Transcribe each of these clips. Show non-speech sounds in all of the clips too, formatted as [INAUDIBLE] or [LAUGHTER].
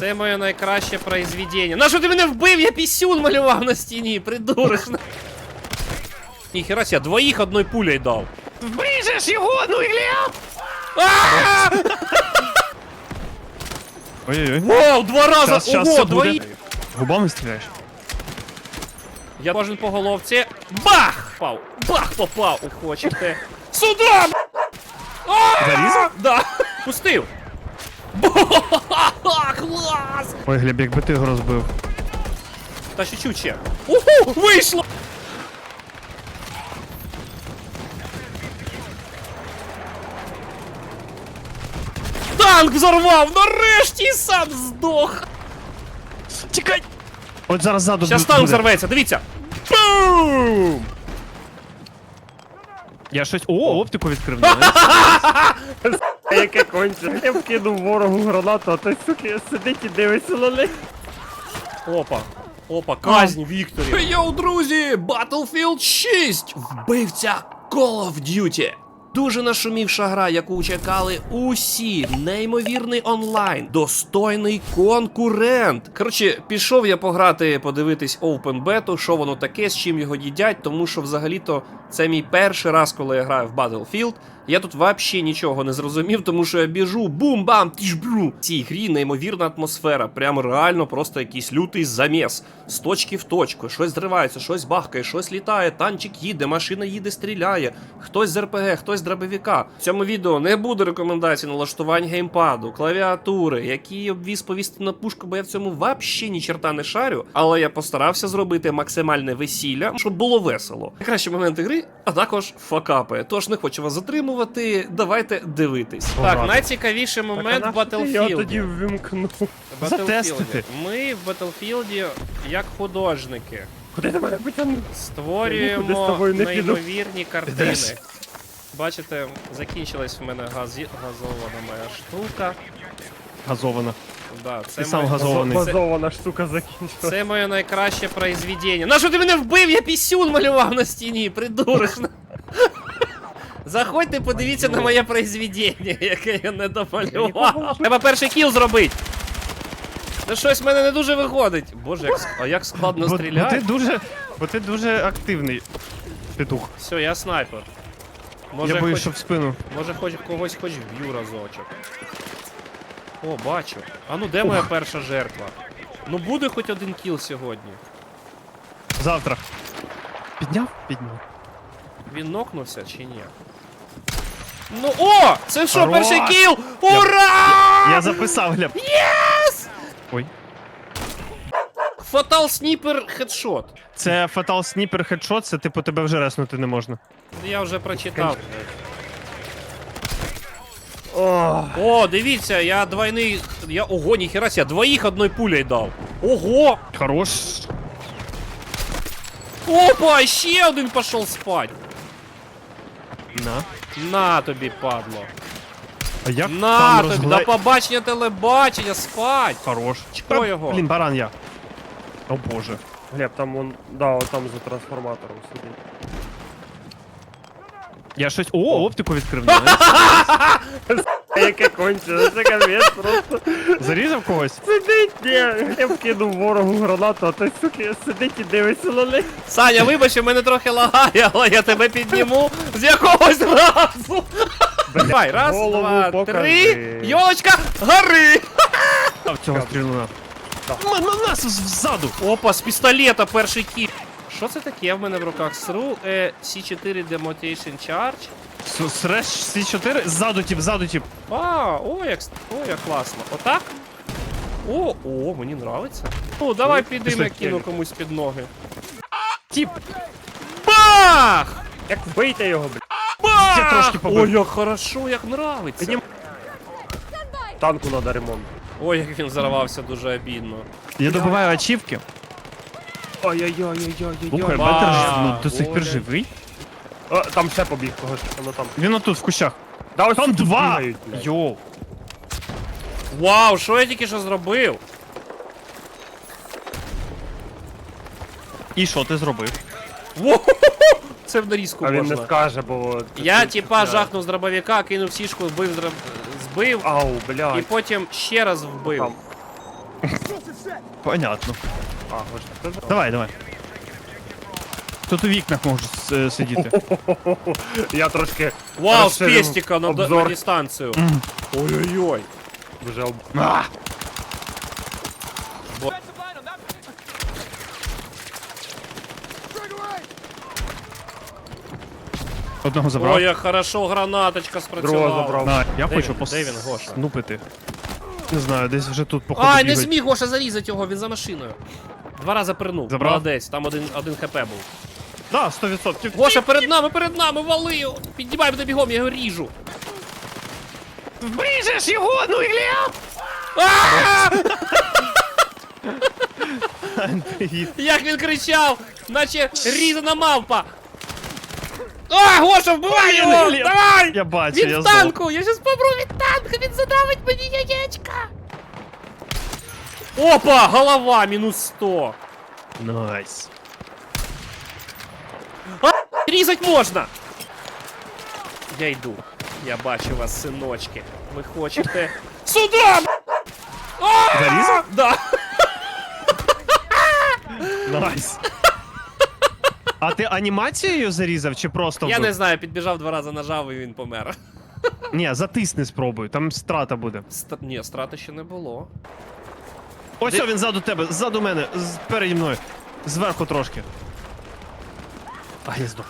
Це моє найкраще произведення. На що ти мене вбив? Я пісюн малював на стіні, придурок. Ніхера ся, двоїх одною пулею дав. Вбрижеш його, ну Ілля! А! Ой-ой-ой. Вау, два рази! Щас, щас, Ого, все буде. двоїх! Губами стріляєш? Я кожен по головці. Бах! Пав! Бах попав! Хочете? Сюда! А! Зарізав? Да! Пустив! Клас! Ой, Глеб, якби ти його розбив. Та ще чуть ще. Уху! Вийшло! Танк взорвав! Нарешті сам здох! Тікай! От зараз ззаду Щас танк взорветься, дивіться! Бум! Я щось. О, оптику відкрив. [LAUGHS] Яке конче. Я вкинув ворогу гранату, а той суки сидить і дивиться на них. Опа. Опа, казнь Вікторі. Йоу, друзі! Battlefield 6! Вбивця Call of Duty. Дуже нашумівша гра, яку чекали усі. Неймовірний онлайн, достойний конкурент. Коротше, пішов я пограти, подивитись Open Beta, що воно таке, з чим його їдять, тому що взагалі-то це мій перший раз, коли я граю в Battlefield. Я тут взагалі нічого не зрозумів, тому що я біжу, бум-бам, тіж-бру. В цій грі неймовірна атмосфера. Прямо реально просто якийсь лютий заміс. З точки в точку. Щось зривається, щось бахкає, щось літає, танчик їде, машина їде, стріляє. Хтось з РПГ, хтось з дробовика. В цьому відео не буде рекомендацій налаштувань геймпаду, клавіатури, які обвіз повісти на пушку, бо я в цьому взагалі ні черта не шарю. Але я постарався зробити максимальне весілля, щоб було весело. Найкращі моменти гри, а також факапи. Тож не хочу вас затримувати. Давайте дивитись. Так, найцікавіший момент в Я тоді Battlefield. ввімкнув. Затестити. Ми в Battlefield як художники Куди ти мене потягнув? Нікуди з створюємо тобою не піду. неймовірні картини. Бачите, закінчилась в мене газі... газована моя штука. Газована. Да, це Ти сам моє- газований. Це, Базована штука закінчилась. це моє найкраще произведення. На що ти мене вбив? Я пісюн малював на стіні, придурок. Заходьте, подивіться на моє произведення, [LAUGHS] яке я не домалював. Треба перший кіл зробити. Та щось в мене не дуже виходить. Боже, як, а як складно Бо, бо стріляти. ти дуже. Бо ти дуже активний. Петух. Все, я снайпер. Може, я боюсь, хоч, що в спину. може хоч когось хоч вб'ю разочок. О, бачу. А ну де моя перша жертва? Ну буде хоч один кіл сьогодні. Завтра. Підняв? Підняв. Він нокнувся чи ні? Ну о! Це що, Хорош! перший кіл? Ура! Я записав, Глеб. Єс! Ой. Фатал сніпер хедшот. Це Fatal Sniper Headshot, це типу тебе вже реснути не можна. Я вже прочитав. Ох, О, дивіться, я двойний. Я. Ого, ніхера ся, двоїх одною пулею дав. Ого! Хорош. Опа, ще один пішов спать. На. На тобі, падло. А як На там тобі, розгла... до побачення телебачення, спать. Хорош. Хто його? Блін, баран я. О боже. Глеб, там он, да, он там за трансформатором сидить. Я щось. О, оптику відкрив. [LAUGHS] [LAUGHS] Яке конче, це капець просто. Зарізав когось? Сидить, ні, я вкинув ворогу гранату, а той суки сидить і дивиться на них. Саня, вибач, у мене трохи лагає, але я тебе підніму з якогось разу. Давай, раз, Голову два, покажи. три. Йолочка, гори! А в цього стрілуна. На, на нас з- ззаду. Опа, з пістолета перший кіт. Що це таке в мене в руках? СРУ е, C4 Demotation Charge. Среш С4, ззаду тип, ззаду тип. А, о, як, о, як класно. Отак? О, о, мені нравиться. Ну, давай підемо, я кину комусь під ноги. Тип. Бах! Як вбийте його, блядь. Бах! Я трошки побив. Ой, як хорошо, як нравиться. Піднім- Танку надо ремонт. Ой, як він взорвався дуже обідно. Я добиваю ачівки. Ой-ой-ой-ой-ой-ой. Слухай, Бетер ну, до сих пір живий. О, Там ще побіг когось, воно там. Він отут в кущах. Да ось Там тут два! бігають, блядь. Йоу. Вау, що я тільки що зробив? І що ти зробив? Во! Це в нарізку А він не можна. скаже, бо... Я типа да. жахнув з дробовика, кинув сішку, вбив, зроб- збив, Ау, і блядь. потім ще раз вбив. Там. Понятно. А? Давай, давай. Тут у вікнах можу с- е, сидіти. [LAUGHS] Я трошки Вау, з розширив пестика на, на обзор. дистанцію. Ой-ой-ой. Вже об... А! Одного забрав. Ой, як хорошо гранаточка спрацювала. Другого забрав. На, я Де хочу він? Де він, Гоша? поснупити. Не знаю, десь вже тут походу Ай, не бігають. зміг Гоша зарізати його, він за машиною. Два рази пернув. Забрав? Молодець, там один, один хп був. Да, 100%. Гоша, перед нами, перед нами, вали його! Піднімай мене бігом, я його ріжу. Вріжеш його, ну Ілля! Як він кричав, наче різана мавпа. А, Гоша, вбивай його! Глеб. Давай! Я бачу, Він я в танку! Я щас помру від танка, він задавить мені яєчка! Опа! Голова, мінус 100. Найс. Різать можна! Я йду. Я бачу вас, синочки. Ви хочете. Сюда! Зарізав? Да. Найс. А ти анімацією зарізав чи просто Я не знаю, підбіжав два рази нажав і він помер. Ні, затисни спробуй, там страта буде. Ст... Ні, страти ще не було. Ось Де- о, він ззаду тебе, ззаду мене, з- переді мною. Зверху трошки. А, я здох.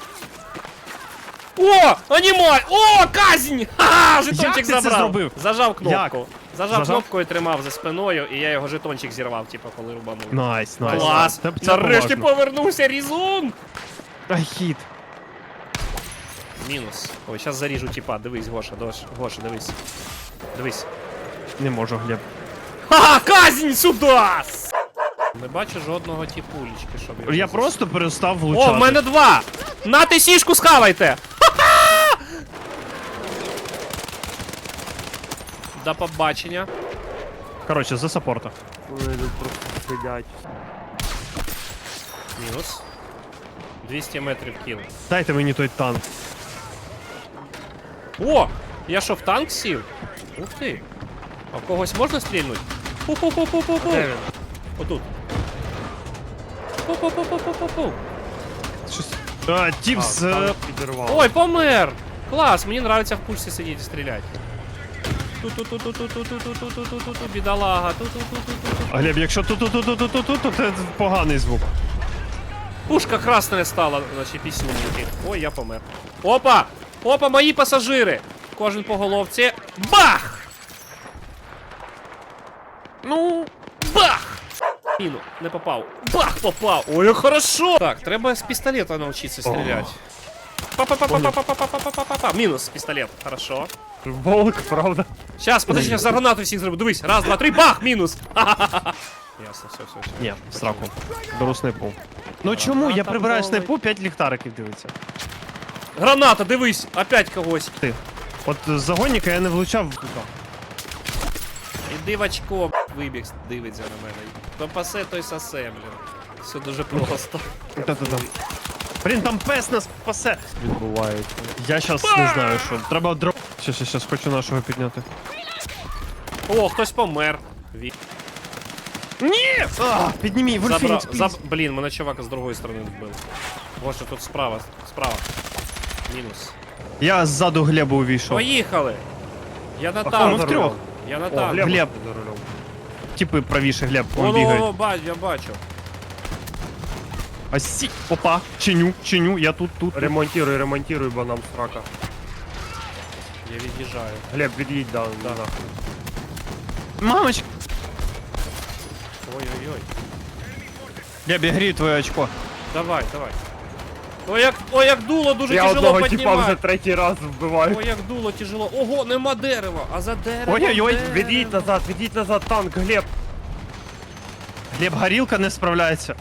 О! Анімаль! О, казнь! Ха-ха! Жетончик Як ти це забрав. зробив? Зажав кнопку. Як? Зажав, Зажав? кнопку і тримав за спиною, і я його жетончик зірвав, типу, коли рубанув. Найс, найс. Клас! Це- це Нарешті поважно. повернувся Різун! Ай, хід. Мінус. Ой, зараз заріжу типа. Дивись, Гоша, Дош, Гоша, дивись. Дивись. Не можу, Глеб. Ха! Казнь сюда! Не бачу жодного тіпулечки, щоб його Я просто перестав влучати. О, в мене два! На ти сішку схавайте! Ха-ха! До побачення. Коротше, за саппорта. Вони тут просто сидять. Мінус. 200 метрів кіл. Дайте мені той танк. О! Я що, в танк сів? Ух ти. А в когось можна стрільнути? Пу-пу-пу-пу-пу-пу. Отут. Пу-пу-пу-пу-пу-пу. Щось. А, тіп А, з. е, підірвав. Ой, помер! Клас, мені нравится в пульсі сидіти і стріляти. Ту-ту-ту-ту-ту-ту-ту-ту-ту-ту-ту-ту, бідолага, ту-ту-ту-ту-ту-ту. Глеб, якщо тут тут тут тут тут тут, то це поганий звук. Пушка красная стала, наче піснюники. Ой, я помер. Опа! Опа, мої пасажири! Кожен по головці. Бах! Ну. Міну, не попав. Бах, попав! Ой, хорошо! Так, треба з пістолета навчитися стріляти. Па-па-па-па-па-па-па-па-па-па. Мінус пістолет, хорошо. Волк, правда? Сейчас, подожди, я за гранату всіх зроблю. Дивись, раз, два, три, бах, мінус. Ха-ха-ха. [LAUGHS] Ясно, все, все, все. Ні, в сраку. Беру снайпу. Ну чому? Я прибираю снайпу, 5 ліхтариків дивиться. Граната, дивись, опять когось. Ти. От з загонника я не влучав. Іди в очко, вибіг, дивиться на мене. То пасе, той сосе, блін. Все дуже просто. Та-та-та. Блін, там пес нас спасе. Відбувається. Я щас не знаю, що. Треба дроп. Щас, щас, щас, хочу нашого підняти. О, хтось помер. Ві... Ні! А, піднімій, Забрав, Вольфінікс, заб... Блін, мене чувака з другої сторони вбив. Боже, тут справа, справа. Мінус. Я ззаду Глебу увійшов. Поїхали! Я на А хто танк. за рулем? Я на О, танк. Глеб, Глеб. за рулем. Типи правіше, Глеб, О, он о, бігає. о, бачу, я бачу. А сі. Опа, чиню, чиню, я тут, тут. Ремонтируй, ремонтируй, бо нам срака. Я від'їжджаю. Глеб, від'їдь, да, Да. да. Мамочка. Ой-ой-ой. Глеб, я грію твоє очко. Давай, давай. Ой, як, ой, як дуло дуже Я тяжело одного типа вже піднімати. третій раз вбиваю. Ой, як дуло тяжело. Ого, нема дерева, а за дерево. Ой-ой-ой, Від'їдь назад, від'їдь назад, танк, Глеб. Глеб, горілка не справляється.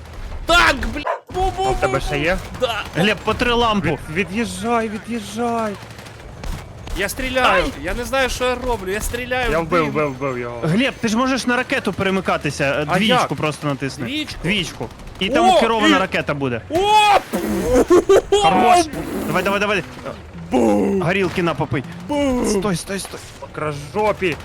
Танк, блядь! Бу-бу-бу. Тебе ще є? Да. Глеб, по три лампу. Від, від'їжджай, від'їжджай. Я стріляю. Я не знаю, що я роблю. Я стріляю. Я в вбив, дим. вбив, вбив його. Глеб, ти ж можеш на ракету перемикатися. е, А Двічку як? просто натисни. Двічку? Двічку. І там О, керована і- ракета буде. Оп! Хорош! Давай, давай, давай. Горілки на попий. Стой, стой, стой. Кражопі.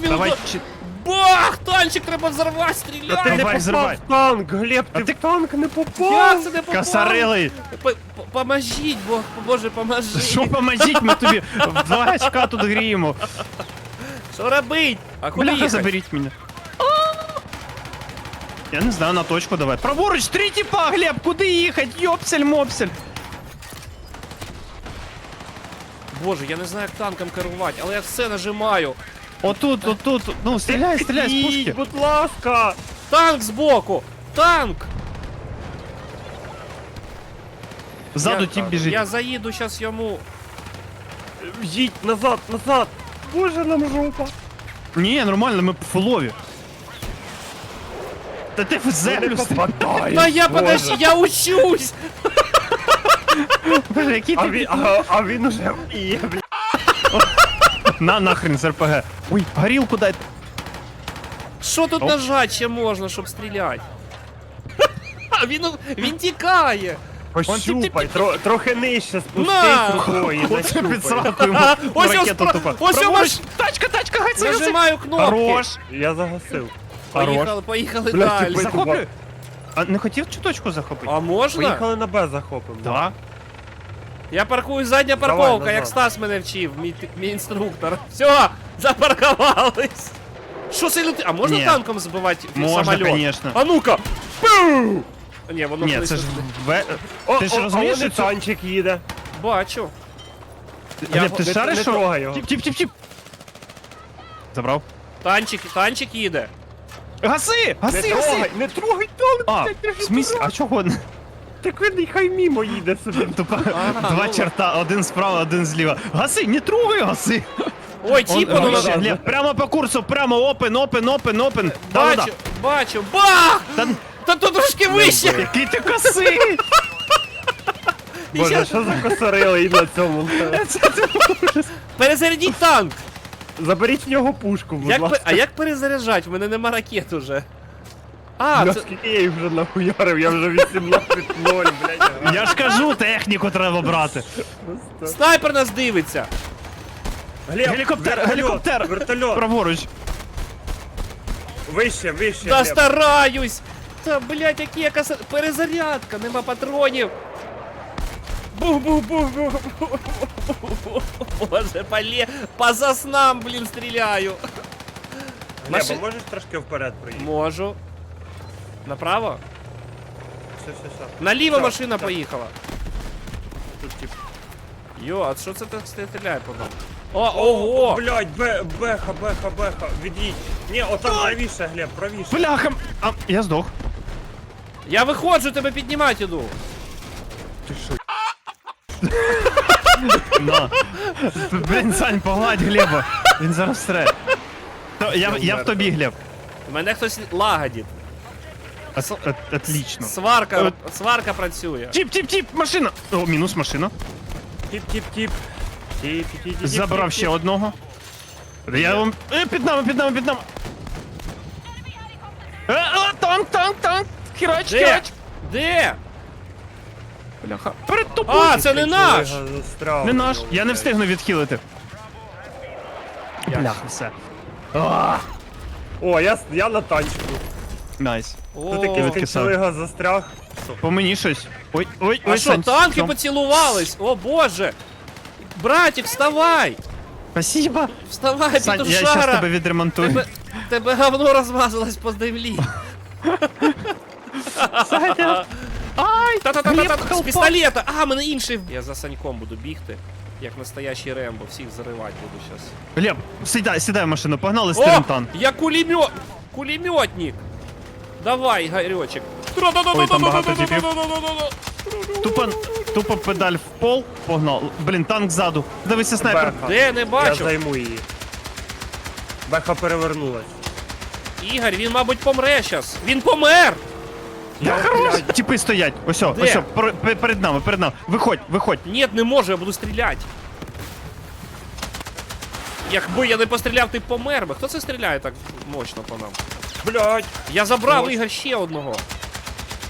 Він Давай. до- чи- Бах! Танчик треба взорвати, Та ти стріляй! не Давай, попав взривай. в танк, Глеб, А ти ти- в танк не попав. Як це не попало? Касарилий! П- п- Поможіть, бо, боже, поможіть. Що поможіть, ми тобі в два очка тут гріємо. Що робить? А куди Бляха, їхати? заберіть мене. Я не знаю, на точку давай. Праворуч, три типа, Глеб, куди їхати? Йопсель-мопсель. Боже, я не знаю, як танком керувати, але я все нажимаю. Отут, отут, ну стріляй, стріляй з пушки. будь ласка. Танк збоку! Танк! Ззаду я, тип біжить. Я заїду зараз йому. Їдь назад, назад. Боже, нам жопа. Ні, нормально, ми по фулові. Та ти в землю попадаєш. Та я подожди, я учусь! Боже, який А ти він, а, а він уже вміє, блядь. На нахрен з РПГ. Ой, горілку дай. Що тут Оп. нажать ще можна, щоб стріляти? А він, він тікає! Пощупай, тро, трохи нижче На! спустись рукою Оце йому ось ракету ось, тупо. ось Праворуч, ось Тачка, тачка, гай, це нажимаю кнопки. Хорош. Я загасив. Поїхали, поїхали Блядь, далі. ти Захоплюй. А не хотів цю точку захопити? А можна? Поїхали на Б захопимо. Да. Я паркую задня Давай, парковка, назад. як Стас мене вчив, мій, мій інструктор. Все, запаркувались. Що це лети? А можна Ні. танком збивати Можна, самоліт? конечно. А ну-ка! Пу! Ні, воно Ні, це ж в... О, Ти ж розумієш, що це- танчик їде. Бачу. Я Глеб, ти не- шариш, не що? трогай його. Тіп, тіп, тіп, тіп. Забрав. Танчик, танчик їде. Гаси! Не Гаси, трогай, гаси! не трогай танк, А, блядь, в ж смысле? А чого? Так він хай мімо їде собі. [LAUGHS] Тупо Ага, два ну черта, один справа, один зліва. Гаси, не трогай, гаси! [LAUGHS] Ой, Он- Глеб, надо. Глеб, прямо по курсу, прямо опен, опен, опен, опен. Бачу, бачу. Бах! Та, Та тут трошки вище. який ти косий! [LAUGHS] І Боже, ще- що за косарили і на цьому? Перезарядіть танк. Заберіть в нього пушку, будь Як, пе- ласка. а як перезаряджати? В мене нема ракет уже. А, це... Наскільки я їх вже нахуярив, я вже 18-0, блядь. Я ж кажу, техніку треба брати. снайпер нас дивиться. Глеб, Гелікоптер, вертольот, гелікоптер. Вертольот, Праворуч. вище, вище, Та Глеб. стараюсь! Та, блядь, які яка с- перезарядка, нема патронів. Боже, поле... по заснам, блін, стріляю. Маши- а можеш трошки вперед проїхати? Можу. Направо? Все, все, все. Наліво Так, машина так. поїхала. Тут тип. Йо, а що це так стріляє по нам? О, О, ого! блядь, бе, беха, беха, беха, від'їдь. Ні, отам правіше, Глеб, правіше. Бляха! А, я здох. Я виходжу, тебе піднімати іду. На. Блін, Сань, погладь Глеба. Він зараз стре. То, я, я в тобі, Глеб. Мене хтось лагодить. От, отлично. Сварка, сварка працює. Тіп, тіп, тіп, машина. О, мінус машина. Тіп, тіп, тіп. Тіп, тіп, тіп, тіп, Забрав ще одного. Я вам. Е, під нами, під нами, під нами. Е, о, танк, танк, танк. Хірач, Де? хірач. Де? Бляха. Перед тобою. А, це не наш! Не наш. Я не встигну відхилити. Бляха, все. А, О, я, с- я на танчику. Найс. Тут О, якийсь відкисав. застряг. По мені щось. Ой, ой, А ой, що, Сань, танки що? поцілувались? О боже! Братик, вставай! Спасибо. Вставай, Сань, я зараз петушара! тебе відремонтую. Тебе, тебе говно розмазалось по землі. Саня. Ай, Та-та-та-та-та, з пістолета! А, мене інший. Я за Саньком буду бігти, як настоящий Рембо, всіх заривати буду зараз. Глеб, сідай, сідай в машину, погнали з Трентан. я кулемет... Кулеметник! Давай, Гаречек. Ой, там багато типів. Тупо, тупо педаль в пол, погнал. Блін, танк ззаду. Дивися, снайпер. Беха. Де, не Я займу її. Беха перевернулась. Ігор, він, мабуть, помре щас. Він помер! Я, блядь, Тіпи стоять. Ось, о, Де? ось, пер- пер- перед нами, перед нами. Виходь, виходь. Ні, не можу, я буду стріляти. Якби я не постріляв, ти помер би. Хто це стріляє так мощно по нам? блядь. Я забрав Ось. Ігор ще одного.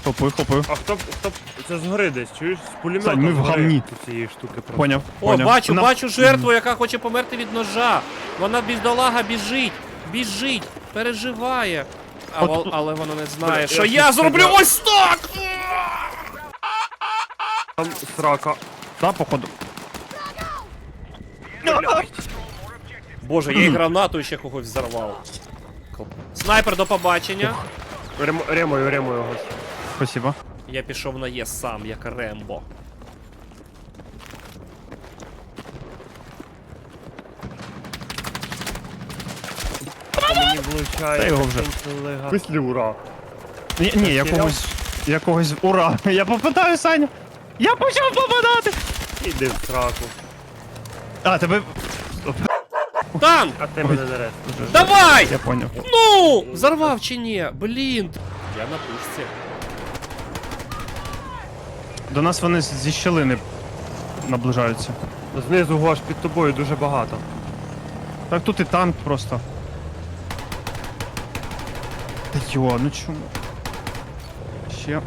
Хопую, хопую. А хто, хто, це згори десь, чуєш? З пулемета Сань, ми в згори говні. цієї штуки. просто. Поняв, О, поняв. бачу, Вона- бачу жертву, яка хоче померти від ножа. Вона бідолага біжить. Біжить. переживає. А, вол- але вона не знає, що я зроблю ось так! Там срака. Да, походу. Боже, я і гранату ще когось взорвав. Снайпер, до побачення. Рем, ремою, ремою його. Спасибо. Я пішов на ЄС сам, як Рембо. По мені влучає. Та його вже. Пенсилига. Пислі ура. Ні, ні, якогось. Якогось. Ура! Я попадаю, Саня! Я почав попадати! Іди в сраку. А, тебе. Танк! А ти мене не рез. Давай! Я поняв. Ну! Взорвав чи ні? Блін. Я на пушці. До нас вони з- зі щелини наближаються. Знизу гош під тобою дуже багато. Так тут і танк просто. Та йо, ну чому? Ще.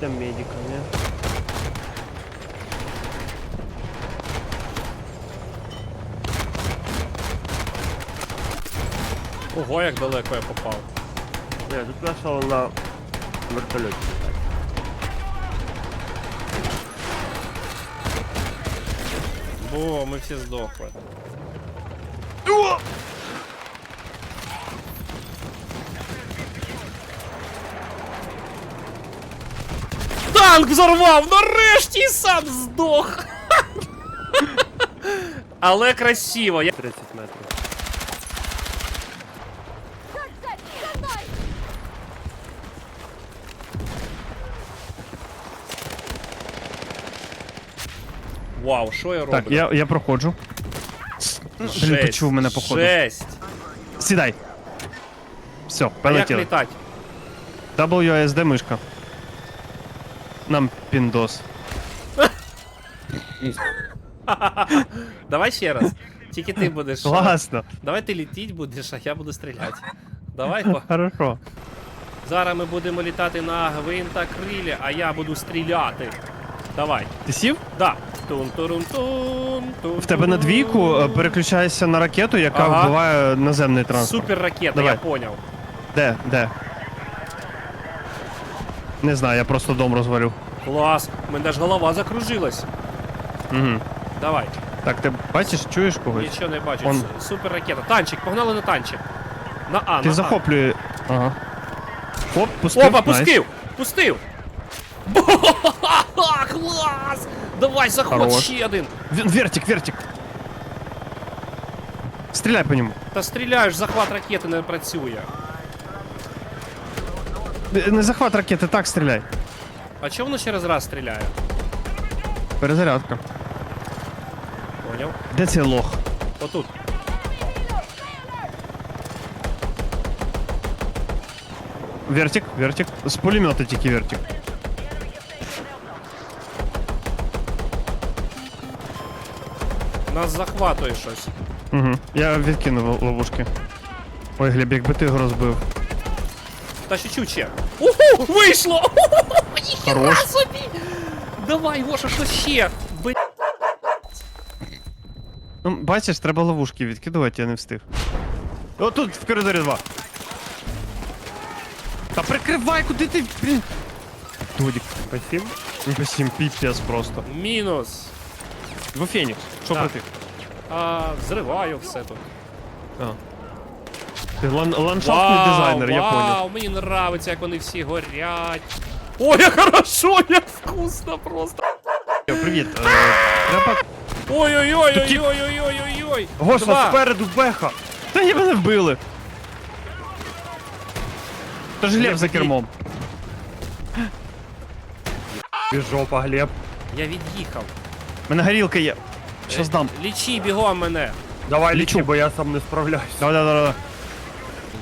Там медика, ні? Ого, як далеко я попав. Ні, тут нашого на вертольоті. Бо ми всі здохли. Танк взорвав! Нарешті і сам здох! Але красиво. Я... 30 метрів. Вау, що я роблю? Так, я, я проходжу. Блін, Жесть, почув мене походу. Жесть. Сідай. Все, А як полетіли. літати? WASD мишка. Нам піндос. Давай ще раз. Тільки ти будеш. Класно. Давай ти літіть будеш, а я буду стріляти. Давай, [LAUGHS] по- Хорошо. зараз ми будемо літати на гвинтокрилі, а я буду стріляти. Давай. Ти сів? Да. Тун турун тун тун В тебе на двійку е, переключаєшся на ракету, яка Ага. вбиває наземний транспорт. Супер ракета, Давай. я поняв. Де? Де? Не знаю, я просто дом розвалю. Клас. У мене аж голова закружилась. Угу. Давай. Так, ти бачиш, чуєш когось? Нічого не бачу. Он. С- Супер ракета. Танчик, погнали на танчик. На А, Ти на захоплює. Ага. Оп, А. пустив. Опа, найс. пустив! Пустив! [LAUGHS] Бо-ха-ха-ха, Клас! Давай, заход Хорош. ще один. Він- Вертик, вертик. Стріляй по ньому. Та стріляєш, захват ракети не працює. Е, Не захват ракети, так стріляй. А чого воно через раз стріляє? Перезарядка. Поняв? Де цей лох? Отут. Вертик, вертик. З пулемета тільки вертик. Нас захватує щось. Угу. Я відкинув ловушки. Ой, Глеб, якби ти його розбив. Та ще чуть ще. Уху! Вийшло! [LAUGHS] Ніхіра Хорош. собі! Давай, Гоша, що ще? Б... Ну, бачиш, треба ловушки відкидувати, я не встиг. О, тут в коридорі два. Та прикривай, куди ти, блін. Додік. Спасибо. Посім піпець просто. Мінус. Ви Фенікс, що Так. про ти? А, зриваю все тут. А. Ти лан- ландшафтний дизайнер, я вау, понял. мені нравиться, як вони всі горять. Ой, як хорошо, як вкусно просто. Йо, Привіт. Е, треба. Ой-ой-ой-ой-ой-ой-ой-ой. Гоша, Два. спереду беха! Та ні, мене вбили. Та ж Глеб Глеб, за кермом. І жопа, Глеб. Я від'їхав. Мене горілка є. Щас дам. Лічі бігом мене. Давай Лічу. лічи, бо я сам не справляюсь. Давай, давай, давай.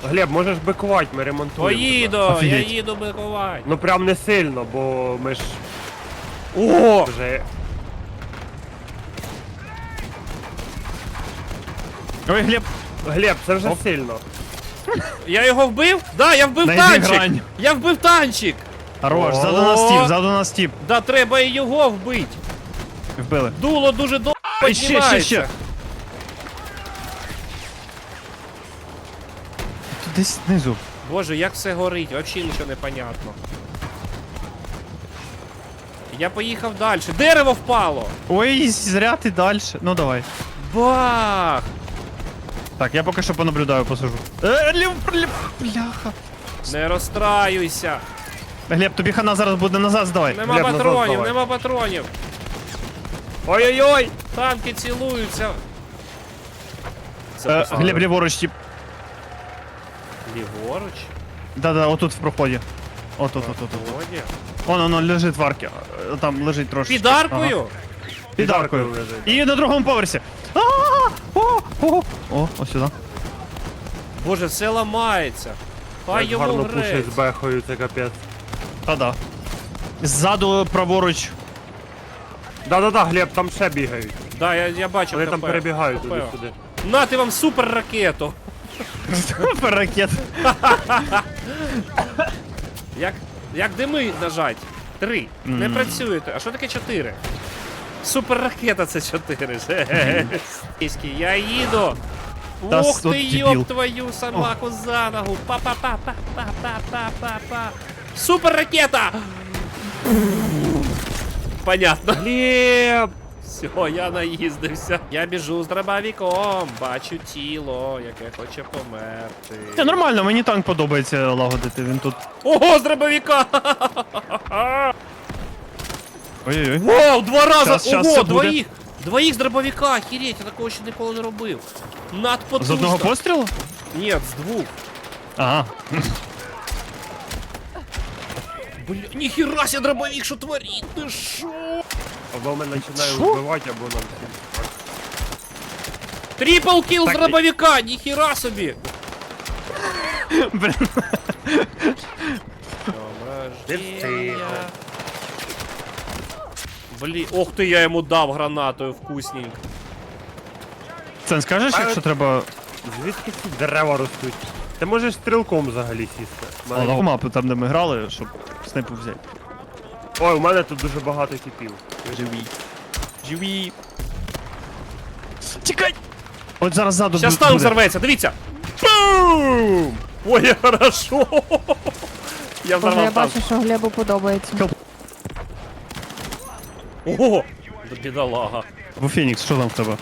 Глеб, можеш бикувати, ми ремонтуємо. тебе. Поїду, я Офігеть. їду бикувати. Ну прям не сильно, бо ми ж О! вже. Ой, Глеб. Глеб, це вже сильно. Я його вбив? Да, я вбив Найди танчик! грань. Я вбив танчик! Хорош, ззаду нас тіп, ззаду нас тіп. Да треба і його вбити. Вбили. Дуло дуже довго Ще, ще, ще. Тут десь знизу. Боже, як все горить, взагалі нічого не понятно. Я поїхав далі. Дерево впало! Ой, зря ти далі. Ну давай. Бах! Так, я поки що понаблюдаю, посажу. Е, лів, лів, бляха. Не розстраюйся! Глеб, тобі хана зараз буде назад давай. Нема Глеб, назад патронів, давай. нема патронів. Ой-ой-ой! Танки цілуються! Е, Глеб, ліворуч, тип. Ліворуч? Да-да, отут в проході. Отут, отут, отут. Володя. Воно, воно лежить в арці. Е, Там лежить трошки. Під аркою? Ага. Під аркою. лежить. І на другому поверсі. А! О, о, о, ось сюди. Боже, все ламається. Хай Як йому гарно грець. пушить з бехою, це капець. Та-да. Ззаду праворуч. Да-да-да, Глеб, там ще бігають. Да, я, я бачив Вони там КП. перебігають КП. туди-сюди. Нати вам супер ракету. Супер Ракет. [LAUGHS] Як, як дими нажать? Три. Не працюєте. А що таке чотири? Супер ракета це чотири. [LAUGHS] Жесть. Я їду. Та Ух с- от ти, дебіл. йоп твою собаку за ногу. Па-па-па-па-па-па-па-па. Супер ракета! Понятно. Глеб! Все, я наїздився. Я біжу з дробовиком, бачу тіло, яке хоче померти. Та нормально, мені танк подобається лагодити. Він тут. Ого, з дробовика! Ой-ой-ой. Вау, два рази! Щас, щас, Ого, це буде. двоїх! Двоїх з дробовика, охереть, я такого ще ніколи не робив. Надпотужно. З одного пострілу? Ні, з двох. Ага. Бля, ніхіра ся дробовик, що творить, ти шо? Або мене починає Що? вбивати, або нам всім. Трипл кіл з Так, дробовика, ніхіра собі! Блін. Встиг. Блін, ох ти, я йому дав гранатою вкусненько. Це скажеш, якщо треба. Звідки ці дерева ростуть? Ти можеш стрілком взагалі сісти. Мене- Мало мапу там, де ми грали, щоб снайпу взяти. Ой, у мене тут дуже багато типів. Живі. Живі. Тікай! От зараз ззаду Щас бу- танк буде. взорветься, дивіться! Бум! Ой, [LAUGHS] хорошо! Я Боже, я взорвав танк. бачу, що Глебу подобається. Ого! Бідолага. Бо Фенікс, що там в тебе?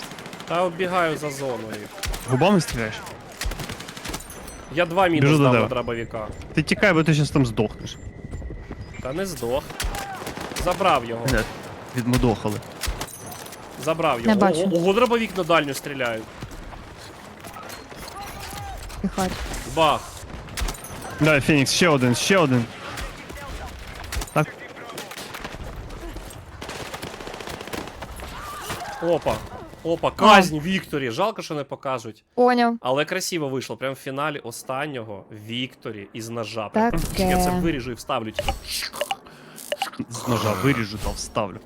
Та оббігаю за зоною. Губами стріляєш? Я два мінус Біжу до дав на тебе. дробовика. Ти тікай, бо ти зараз там здохнеш. Та не здох. Забрав його. Блядь, Відмудохали. Забрав його. Не бачу. Ого, ого, дробовик на дальню стріляють. Піхать. Бах. Да, Фенікс, ще один, ще один. Так, Опа. Опа, казнь Вікторі. Жалко, що не покажуть. Поняв. Але красиво вийшло. Прямо в фіналі останнього Вікторі із ножа. Таке. Я це виріжу і вставлю. з ножа виріжу та вставлю.